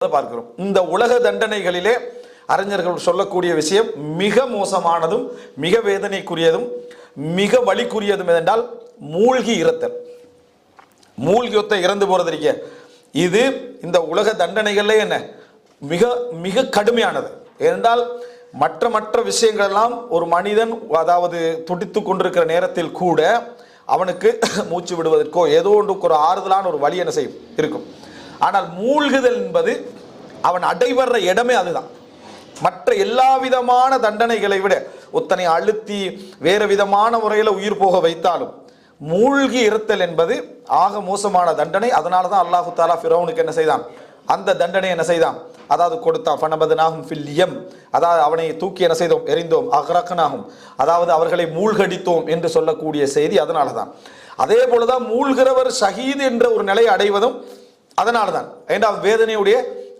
பார்க்கிறோம். இந்த உலக தண்டனைகளிலே அறிஞர்கள் சொல்லக்கூடிய விஷயம் மிக மோசமானதும் மிக வேதனைக்குரியதும் மிக வலிக்குரியதும் என்றால் மூழ்கி இறத்தல். மூழ்கி ஒத்த இறந்து போறது இருக்க. இது இந்த உலக தண்டனைகள்ல என்ன? மிக மிக கடுமையானது. ஏனென்றால் மற்ற மற்ற விஷயங்கள் எல்லாம் ஒரு மனிதன் அதாவது துடித்து கொண்டிருக்கிற நேரத்தில் கூட அவனுக்கு மூச்சு விடுவதற்கோ ஏதோ ஒன்றுக்கு ஒரு ஆறுதலான ஒரு வழி என்ன செய்யும்? இருக்கும். ஆனால் மூழ்குதல் என்பது அவன் அடைவர்ற இடமே அதுதான். மற்ற எல்லா விதமான தண்டனைகளை விட ஒத்தனை அழுத்தி வேறு விதமான முறையில் உயிர் போக வைத்தாலும் மூழ்கி இருத்தல் என்பது ஆக மோசமான தண்டனை. அதனால தான் அல்லாஹு தாலா ஃபிரௌனுக்கு என்ன செய்தான்? அந்த தண்டனை என்ன செய்தான்? அதாவது கொடுத்தான். ஃபனபதனாகும் ஃபில்லியம் அதாவது அவனை தூக்கி என்ன செய்தோம்? எறிந்தோம். அகரக்கனாகும் அதாவது அவர்களை மூழ்கடித்தோம் என்று சொல்லக்கூடிய செய்தி அதனால தான் அதே போலதான் மூழ்கிறவர் ஷஹீத் என்ற ஒரு நிலையை அடைவதும் அதனால தான் ஏண்டா வேதனையுடைய